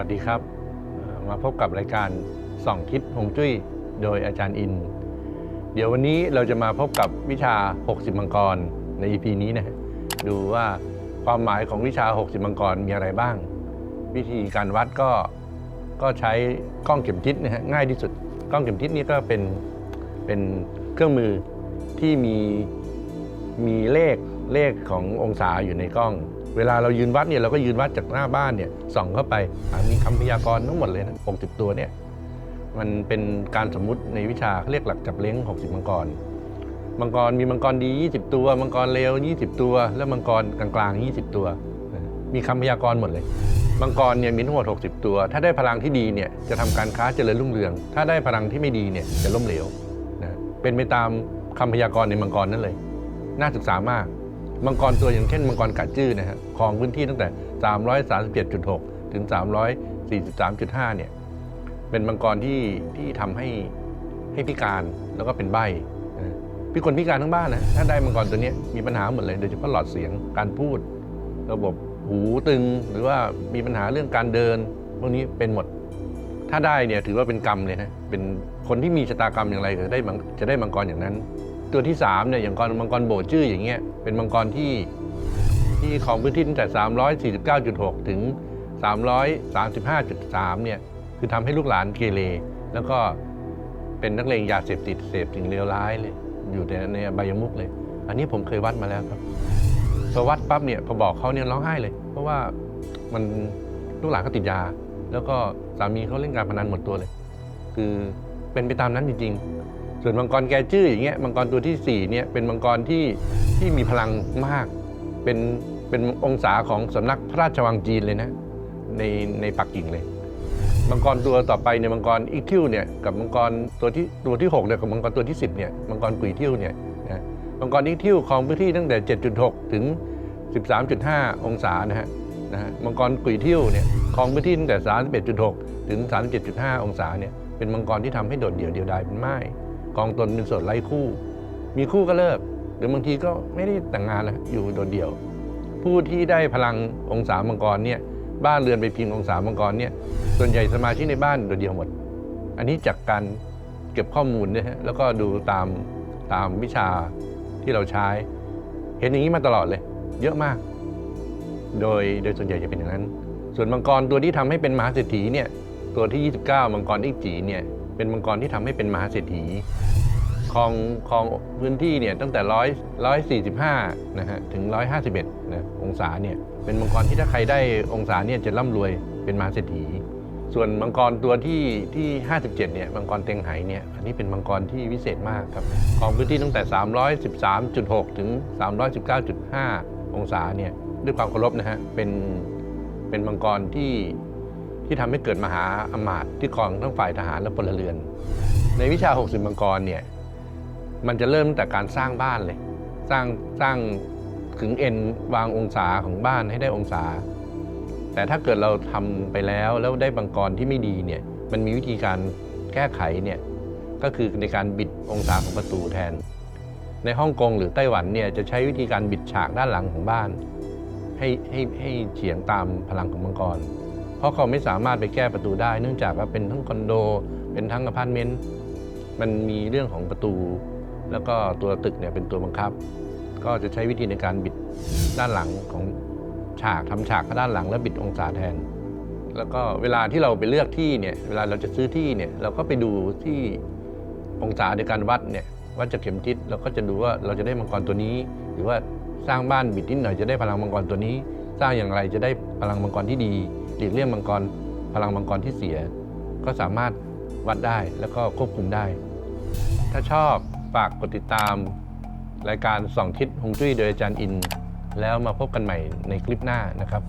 วัสดีครับ มาพบกับรายการส่องทิศฮวงจุ้ย โดยอาจารย์อิน เดี๋ยววันนี้เราจะมาพบกับวิชา 60 มังกรใน EP นี้นะฮะดูว่าความหมายของวิชา 60 มังกรมีอะไรบ้าง วิธีการวัดก็ก็ใช้กล้องเข็มทิศนะฮะง่ายที่สุด กล้องเข็มทิศนี่ก็เป็นเป็นเครื่องมือที่มีมีเลขเลขขององศาอยู่ในกล้อง เวลาเรายืนวัดเนี่ยเราก็ยืนวัดจากหน้าบ้านเนี่ยส่องเข้าไปมีคำพยากรณ์ทั้งหมดเลยนะ60 ตัวเนี่ยมันเป็นการสมมุติในวิชาเขาเรียกหลักจับเล้ง60 มังกร มังกรมีมังกรดี 20 ตัว มังกรเลว 20 ตัว แล้วมังกรกลางๆ 20 ตัว มีคำพยากรณ์หมดเลย มังกรเนี่ยมีทั้งหมด 60 ตัว ถ้าได้พลังที่ดีเนี่ยจะทำการค้าเจริญรุ่งเรือง ถ้าได้พลังที่ไม่ดีเนี่ยจะล้มเหลวนะเป็นไปตามคำพยากรณ์ในมังกรนั่นเลย น่าศึกษามาก มังกรตัวอย่างเช่นมังกรกัดจื้อนะฮะครองพื้นที่ตั้งแต่ 337.6 ถึง 343.5 เนี่ย เป็นมังกรที่ที่ทำให้ให้พิการแล้วก็เป็นใบ้นะพิคนพิการทั้งบ้านนะถ้าได้มังกรตัวนี้มีปัญหาหมดเลยโดยเฉพาะหลอดเสียงการพูด ระบบหูตึงหรือว่ามีปัญหาเรื่องการเดินพวกนี้เป็นหมด ถ้าได้เนี่ยถือว่าเป็นกรรมเลยนะเป็นคนที่มีชะตากรรมอย่างไรก็จะได้มังจะได้มังกรอย่างนั้น ตัวที่3เนี่ยอย่างกรมังกรโบจื้ออย่างเงี้ยเป็นมังกรที่ที่ของพื้นที่ตั้งแต่ 349.6 ถึง 335.3 เนี่ยคือทำให้ลูกหลานเกเรแล้วก็เป็นนักเลงยาเสพติดเสพสิ่งเลวร้ายเลย อยู่ในในอบายมุกเลย อันนี้ผมเคยวัดมาแล้วครับพอวัดปั๊บเนี่ยพอบอกเขาเนี่ยร้องไห้เลย เพราะว่ามันลูกหลานเขาติดยา แล้วก็สามีเขาเล่นการพนันหมดตัวเลย คือเป็นไปตามนั้นจริงๆ ส่วนมังกรแกจื้ออย่างเงี้ยมังกรตัวที่สี่เนี่ยเป็นมังกรที่ที่มีพลังมาก เป็นเป็นองศาของสำนักพระราชวังจีนเลยนะในในปักกิ่งเลย มังกรตัวต่อไปเนี่ยมังกรอีกทิวเนี่ยกับมังกรตัวที่ตัวที่6เนี่ยกับมังกรตัวที่ 10เนี่ยมังกรกุยทิวเนี่ยนะมังกรอีกทิวครองพื้นที่ตั้งแต่ 7.6 ถึง 13.5 องศานะฮะนะฮะมังกรกุยทิวเนี่ยครองพื้นที่ตั้งแต่ 31.6 ถึง 37.5 องศาเนี่ยเป็นมังกรที่ทำให้โดดเดี่ยวเดียวดายเป็นไม้ กองตนเป็นโสดไร้คู่ มีคู่ก็เลิก หรือบางทีก็ไม่ได้แต่งงานแล้วอยู่โดดเดี่ยว ผู้ที่ได้พลังองศามังกรเนี่ยบ้านเรือนไปพิงองศามังกรเนี่ยส่วนใหญ่สมาชิกในบ้านโดดเดี่ยวหมด อันนี้จากการเก็บข้อมูลนะฮะแล้วก็ดูตามตามวิชาที่เราใช้ เห็นอย่างนี้มาตลอดเลย เยอะมาก โดยโดยส่วนใหญ่จะเป็นอย่างนั้น ส่วนมังกรตัวที่ทำให้เป็นมหาเศรษฐีเนี่ยตัวที่ 29 มังกรอีกจีเนี่ย เป็นมังกรที่ทำให้เป็นมหาเศรษฐีครองครองพื้นที่เนี่ยตั้งแต่ร้อยร้อยสี่สิบห้านะฮะถึงร้อยห้าสิบเอ็ดนะองศาเนี่ยเป็นมังกรที่ถ้าใครได้องศาเนี่ยจะร่ำรวยเป็นมหาเศรษฐี ส่วนมังกรตัวที่ที่57เนี่ยมังกรเต็งไหเนี่ยอันนี้เป็นมังกรที่วิเศษมากครับครองพื้นที่ตั้งแต่313.6ถึง319.5องศาเนี่ยด้วยความเคารพนะฮะเป็นเป็นมังกรที่ ที่ทำให้เกิดมหาอมาตย์ที่ครองทั้งฝ่ายทหารและพลเรือน ในวิชา 60 มังกรเนี่ยมันจะเริ่มตั้งแต่การสร้างบ้านเลย สร้างสร้างถึงเอ็นวางองศาของบ้านให้ได้องศา แต่ถ้าเกิดเราทำไปแล้วแล้วได้บังกรที่ไม่ดีเนี่ยมันมีวิธีการแก้ไขเนี่ยก็คือในการบิดองศาของประตูแทน ในฮ่องกงหรือไต้หวันเนี่ยจะใช้วิธีการบิดฉากด้านหลังของบ้าน ให้ให้ให้เฉียงตามพลังของมังกร เพราะเขาไม่สามารถไปแก้ประตูได้ เนื่องจากว่าเป็นทั้งคอนโด เป็นทั้งอพาร์ตเมนต์มันมีเรื่องของประตู แล้วก็ตัวตึกเนี่ยเป็นตัวบังคับ ก็จะใช้วิธีในการบิดด้านหลังของฉากทำฉากด้านหลังแล้วบิดองศาแทน แล้วก็เวลาที่เราไปเลือกที่เนี่ยเวลาเราจะซื้อที่เนี่ยเราก็ไปดูที่องศาในการวัดเนี่ยวัดจากเข็มทิศเราก็จะดูว่าเราจะได้มังกรตัวนี้ หรือว่าสร้างบ้านบิดนิดหน่อยจะได้พลังมังกรตัวนี้ สร้างอย่างไรจะได้พลังมังกรที่ดี หลีกเลี่ยงมังกรพลังมังกรที่เสีย ก็สามารถวัดได้แล้วก็ควบคุมได้ ถ้าชอบฝากกดติดตาม รายการส่องทิศฮงจุ้ยโดยอาจารย์อิน แล้วมาพบกันใหม่ในคลิปหน้านะครับ